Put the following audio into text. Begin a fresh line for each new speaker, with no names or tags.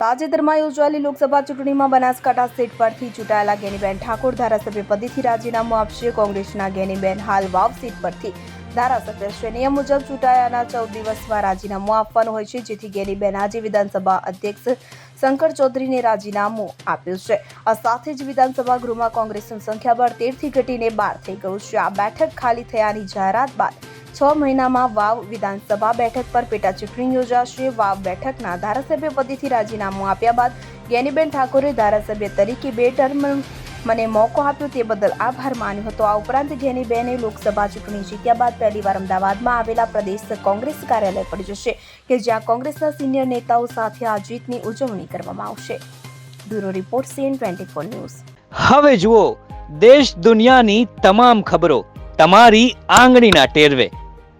તાજેતરમાં યોજાયેલી લોકસભા ચૂંટણીમાં બનાસકાંઠા સીટ પરથી ચૂંટાયેલા ગેનીબેન ઠાકોર ધારાસભ્ય પદેથી રાજીનામું આપશે. કોંગ્રેસના ગેનીબેન હાલ વાવ સીટ પરથી. ધારાસભ્ય છે નિયમ મુજબ ચૂંટાયાના ચૌદ દિવસમાં રાજીનામું આપવાનું હોય છે, જેથી ગેનીબેન આજે વિધાનસભા અધ્યક્ષ શંકર ચૌધરીને રાજીનામું આપ્યું છે. આ સાથે જ વિધાનસભા ગૃહમાં કોંગ્રેસનું સંખ્યાબળ તેરથી ઘટીને બાર થઈ ગયું છે. આ બેઠક ખાલી થયાની જાહેરાત બાદ છ મહિનામાં વાવ વિધાનસભા બેઠક પર પેટા ચૂંટણી યોજાશે. વાવ બેઠકના ધારાસભ્ય પદેથી રાજીનામું આપ્યા બાદ જ્ઞાનીબેન ઠાકોરે ધારાસભ્ય તરીકે બે ટર્મ મને મોકો આપ્યો તે બદલ આભાર માન્યો હતો. આ ઉપરાંત ઘેનીબેને લોકસભા ચૂંટણી જીત્યા બાદ પહેલીવાર અમદાવાદમાં આવેલા પ્રદેશ કોંગ્રેસ કાર્યાલય પર જશે કે જ્યાં કોંગ્રેસના સિનિયર નેતાઓ સાથે આ જીતની ઉજવણી કરવામાં આવશે. Bureau report CN twenty four news.
હવે જુઓ, દેશ દુનિયાની તમામ ખબરો તમારી આંગળીના ટેરવે.